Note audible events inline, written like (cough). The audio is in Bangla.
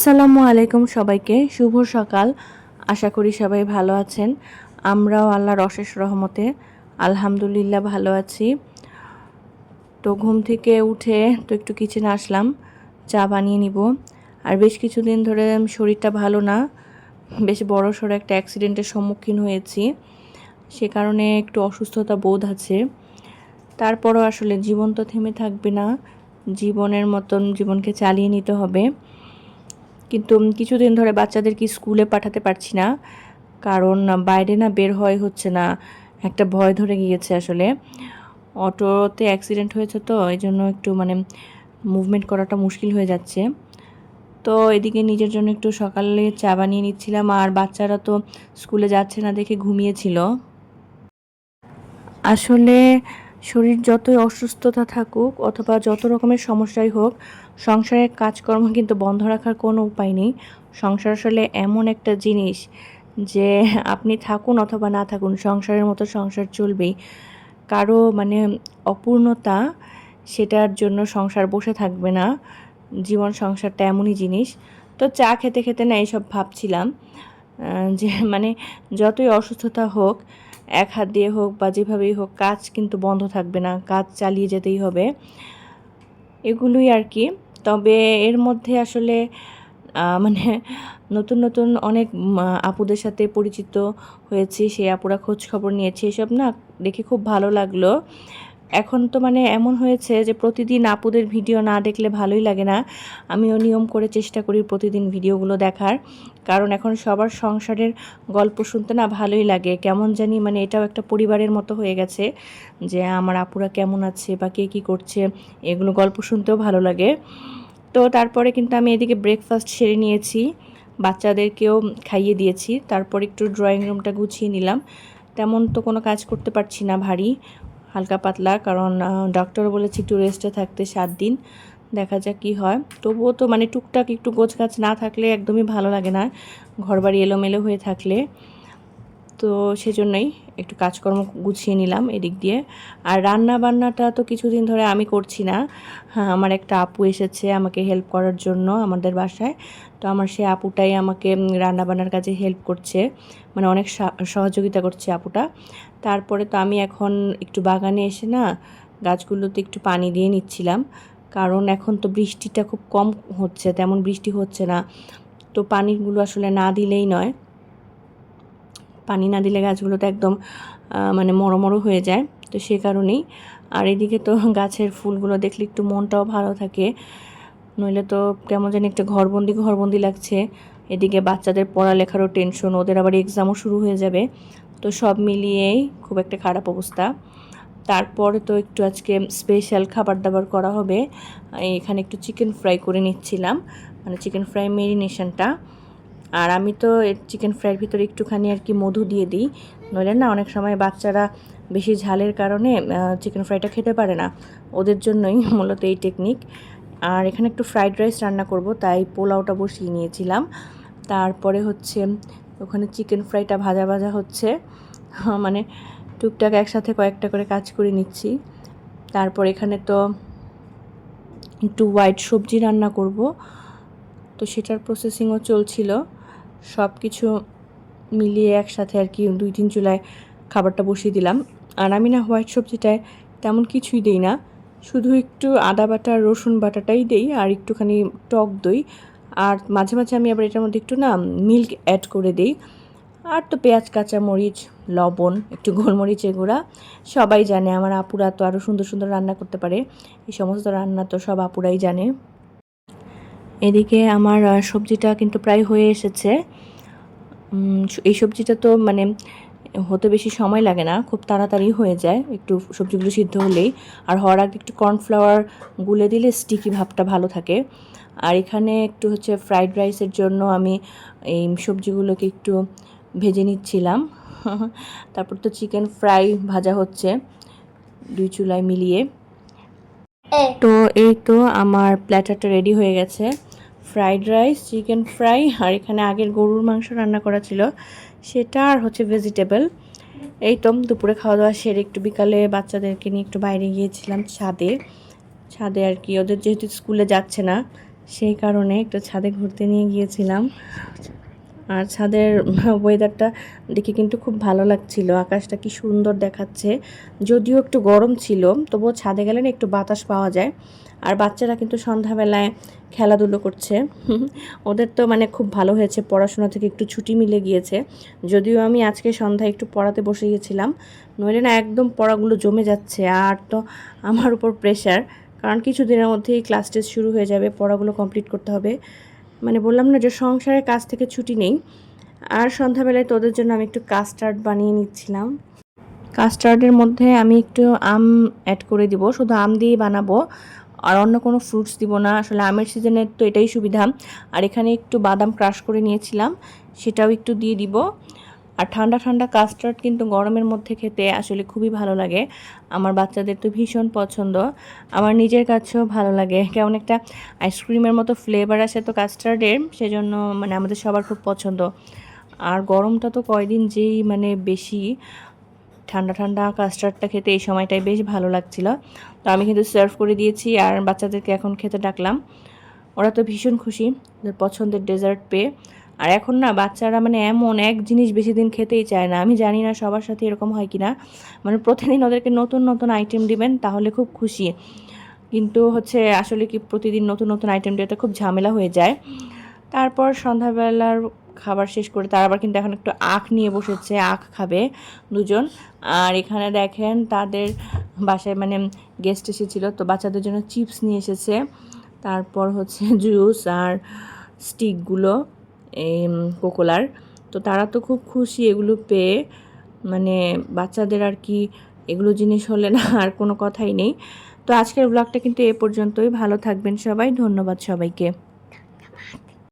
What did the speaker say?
আসসালামু আলাইকুম সবাইকে। শুভ সকাল। আশা করি সবাই ভালো আছেন। আমরাও আল্লাহর অশেষ রহমতে আলহামদুলিল্লাহ ভালো আছি। তো ঘুম থেকে উঠে তো একটু কিচেনে আসলাম, চা বানিয়ে নিব। আর বেশ কিছুদিন ধরে শরীরটা ভালো না, বেশ বড় সড়ো একটা অ্যাক্সিডেন্টের সম্মুখীন হয়েছি। সে কারণে একটু অসুস্থতা বোধ আছে। তারপরও আসলে জীবন তো থেমে থাকবে না, জীবনের মতন জীবনকে চালিয়ে নিতে হবে। কিন্তু কিছুদিন ধরে বাচ্চাদেরকে স্কুলে পাঠাতে পারছি না। কারণ বাইরে না বের হয় হচ্ছে না। একটা ভয় ধরে গিয়েছে আসলে। অটোতে অ্যাক্সিডেন্ট হয়েছে তো এই জন্য একটু মানে মুভমেন্ট করাটা মুশকিল হয়ে যাচ্ছে। তো এদিকে নিজের জন্য একটু সকালে চা বানিয়ে নিচ্ছিলাম আর বাচ্চারা তো স্কুলে যাচ্ছে না দেখে ঘুমিয়েছিল। আসলে শরীর যতই অসুস্থতা থাকুক অথবা যত রকমের সমস্যাই হোক সংসারের কাজকর্ম কিন্তু বন্ধ রাখার কোনো উপায় নেই। সংসার আসলে এমন একটা জিনিস যে আপনি থাকুন অথবা না থাকুন, সংসারের মতো সংসার চলবেই। কারও মানে অপূর্ণতা সেটার জন্য সংসার বসে থাকবে না। জীবন সংসারটা এমনই জিনিস। তো চা খেতে খেতে না এইসব ভাবছিলাম যে মানে যতই অসুস্থতা হোক এক হাত দিয়ে হোক বা যেভাবেই হোক, কাজ কিন্তু বন্ধ থাকবে না, কাজ চালিয়ে যেতেই হবে। এগুলোই আর কি। তবে এর মধ্যে আসলে মানে নতুন নতুন অনেক আপুদের সাথে পরিচিত হয়েছি সেই আপুরা খোঁজ খবর নিয়েছি, এসব না দেখে খুব ভালো লাগল। এখন তো মানে এমন হয়েছে যে প্রতিদিন আপুদের ভিডিও না দেখলে ভালোই লাগে না। আমিও নিয়ম করে চেষ্টা করি প্রতিদিন ভিডিওগুলো দেখার। কারণ এখন সবার সংসারের গল্প শুনতে না ভালোই লাগে। কেমন জানি মানে এটাও একটা পরিবারের মতো হয়ে গেছে যে আমার আপুরা কেমন আছে বা কে কী করছে, এগুলো গল্প শুনতেও ভালো লাগে। তো তারপরে কিন্তু আমি এদিকে ব্রেকফাস্ট সেরে নিয়েছি। বাচ্চাদেরকেও খাইয়ে দিয়েছি। তারপর একটু ড্রয়িং রুমটা গুছিয়ে নিলাম। তেমন তো কোনো কাজ করতে পারছি না ভারী। হালকা পাতলা, কারণ ডক্টর বলেছে একটু রেস্টে থাকতে সাত দিন। দেখা যাক কি হয়। তবুও তো মানে টুকটাক একটু গোছ গাছ না থাকলে একদমই ভালো লাগে না। ঘরবাড়ি এলোমেলো হয়ে থাকলে। তো সেজন্যই একটু কাজকর্ম গুছিয়ে নিলাম এদিক দিয়ে। আর রান্না বান্নাটা তো কিছুদিন ধরে আমি করছি না। হ্যাঁ আমার একটা আপু এসেছে আমাকে হেল্প করার জন্য আমাদের বাসায়। তো আমার সেই আপুটাই আমাকে রান্না বান্নার কাজে হেল্প করছে। মানে অনেক সহযোগিতা করছে আপুটা। তারপরে তো আমি এখন একটু বাগানে এসে না গাছগুলোতে একটু পানি দিয়ে নিচ্ছিলাম। কারণ এখন তো বৃষ্টিটা খুব কম হচ্ছে, তেমন বৃষ্টি হচ্ছে না। তো পানিগুলো আসলে না দিলেই নয়। পানি না দিলে গাছগুলো তো একদম মানে মরো মরো হয়ে যায়। তো সে কারণেই। আর এদিকে তো গাছের ফুলগুলো দেখলে একটু মনটাও ভালো থাকে। নইলে তো কেমন জানি একটা ঘরবন্দি ঘরবন্দি লাগছে। এদিকে বাচ্চাদের পড়ালেখারও টেনশন ওদের আবার এক্সামও শুরু হয়ে যাবে। তো সব মিলিয়েই খুব একটা খারাপ অবস্থা। তারপরে তো একটু আজকে স্পেশাল খাবার দাবার করা হবে। এখানে একটু চিকেন ফ্রাই করে নিচ্ছিলাম। মানে চিকেন ফ্রাই মেরিনেশনটা আর আমি তো চিকেন ফ্রাইয়ের ভিতরে একটুখানি আর কি মধু দিয়ে দিই। নইলে না অনেক সময় বাচ্চারা বেশি ঝালের কারণে চিকেন ফ্রাইটা খেতে পারে না। ওদের জন্যই (laughs) মূলত এই টেকনিক আর এখানে একটু ফ্রাইড রাইস রান্না করব, তাই পোলাওটা বসিয়ে নিয়েছিলাম। তারপরে হচ্ছে ওখানে চিকেন ফ্রাইটা ভাজা ভাজা হচ্ছে। (laughs) মানে টুকটাক একসাথে কয়েকটা করে কাজ করে নিচ্ছি। তারপর এখানে তো একটু হোয়াইট সবজি রান্না করব। তো সেটার প্রসেসিংও চলছিল। সব কিছু মিলিয়ে একসাথে আর কি দুই তিন চুলায় খাবারটা বসিয়ে দিলাম। আর আমি না হোয়াইট সবজিটায় তেমন কিছুই দেই না। শুধু একটু আদা বাটা, রসুন বাটাটাই দেই আর একটুখানি টক দই। আর মাঝে মাঝে আমি আবার এটার মধ্যে একটু না মিল্ক অ্যাড করে দিই। আর তো পেঁয়াজ কাঁচা মরিচ লবণ, একটু গোলমরিচের গুঁড়া। সবাই জানে, আমার আপুরা তো আরও সুন্দর সুন্দর রান্না করতে পারে। এই সমস্ত রান্না তো সব আপুরাই জানে। এদিকে আমার সবজিটা কিন্তু প্রায় হয়ে এসেছে। এই সবজিটা তো মানে হতে বেশি সময় লাগে না খুব তাড়াতাড়ি হয়ে যায়। একটু সবজিগুলো সিদ্ধ হলেই। আর হওয়ার আগে একটু কর্নফ্লাওয়ার গুলে দিলে স্টিকি ভাবটা ভালো থাকে। আর এখানে একটু হচ্ছে ফ্রাইড রাইসের জন্য আমি এই সবজিগুলোকে একটু ভেজে নিচ্ছিলাম। (laughs) তারপর তো চিকেন ফ্রাই ভাজা হচ্ছে দুই চুলায় মিলিয়ে। তো এই তো আমার প্ল্যাটারটা রেডি হয়ে গেছে। ফ্রাইড রাইস চিকেন ফ্রাই আর এখানে আগের গরুর মাংস রান্না করা ছিল। সেটা আর হচ্ছে ভেজিটেবল এই তো, দুপুরে খাওয়া দাওয়া সেরে একটু বিকালে বাচ্চাদেরকে নিয়ে একটু বাইরে গিয়েছিলাম ছাদে। ছাদে আর কি, ওদের যেহেতু স্কুলে যাচ্ছে না, সেই কারণে একটু ছাদে ঘুরতে নিয়ে গিয়েছিলাম। আর ছাদের (laughs) ওয়েদারটা দেখে কিন্তু খুব ভালো লাগছিল। আকাশটা কি সুন্দর দেখাচ্ছে। যদিও একটু গরম ছিল, তবুও ছাদে গেলে না একটু বাতাস পাওয়া যায়। আর বাচ্চারা কিন্তু সন্ধ্যাবেলায় খেলাধুলো করছে। (laughs) ওদের তো মানে খুব ভালো হয়েছে, পড়াশোনা থেকে একটু ছুটি মিলে গিয়েছে। যদিও আমি আজকে সন্ধ্যায় একটু পড়াতে বসে গিয়েছিলাম নইলে না একদম পড়াগুলো জমে যাচ্ছে। আর তো আমার উপর প্রেশার কারণ কিছুদিনের মধ্যেই ক্লাস টেস্ট শুরু হয়ে যাবে, পড়াগুলো কমপ্লিট করতে হবে। মানে বললাম না যে সংসারের কাজ থেকে ছুটি নেই। আর সন্ধ্যাবেলায় তোদের জন্য আমি একটু কাস্টার্ড বানিয়ে নিচ্ছিলাম। কাস্টার্ডের মধ্যে আমি একটু আম অ্যাড করে দিব, শুধু আম দিয়ে বানাবো। আর অন্য কোনো ফ্রুটস দিব না, আসলে আমের সিজনের তো এটাই সুবিধা। আর এখানে একটু বাদাম ক্রাশ করে নিয়েছিলাম, সেটাও একটু দিয়ে দিব। ঠান্ডা ঠান্ডা কাস্টার্ড কিন্তু গরমের মধ্যে খেতে আসলে খুবই ভালো লাগে। আমার বাচ্চাদের তো ভীষণ পছন্দ। আমার নিজের কাছেও ভালো লাগে। কেমন একটা আইসক্রিমের মতো ফ্লেভার আসে তো কাস্টার্ডের সেজন্য মানে আমাদের সবার খুব পছন্দ। আর গরমটা তো কয়দিন যেই মানে বেশি, ঠান্ডা ঠান্ডা কাস্টার্ডটা খেতে এই সময়টাই বেশ ভালো লাগছিল। তো আমি কিন্তু সার্ভ করে দিয়েছি আর বাচ্চাদেরকে এখন খেতে ডাকলাম। ওরা তো ভীষণ খুশি পছন্দের ডেজার্ট পেয়ে। আর এখন না বাচ্চারা মানে এমন এক জিনিস বেশি দিন খেতেই চায় না। আমি জানি না সবার সাথে এরকম হয় কি না মানে প্রতিদিন ওদেরকে নতুন নতুন আইটেম দিবেন তাহলে খুব খুশি। কিন্তু হচ্ছে আসলে কি প্রতিদিন নতুন নতুন আইটেম দিতে খুব ঝামেলা হয়ে যায়। তারপর সন্ধ্যাবেলার খাবার শেষ করে তার আবার কিন্তু এখন একটু আখ নিয়ে বসেছে, আখ খাবে দুজন। আর এখানে দেখেন তাদের বাসায় মানে গেস্ট এসেছিল তো বাচ্চাদের জন্য চিপস নিয়ে এসেছে। তারপর হচ্ছে জুস আর স্টিকগুলো কোকোলার। তো তারা তো খুব খুশি এগুলো পেয়ে। মানে বাচ্চাদের আর কি এগুলো জিনিস হলে না (laughs) আর কোনো কথাই নেই। তো আজকের ব্লগটা কিন্তু এ পর্যন্তই। ভালো থাকবেন সবাই। ধন্যবাদ সবাইকে।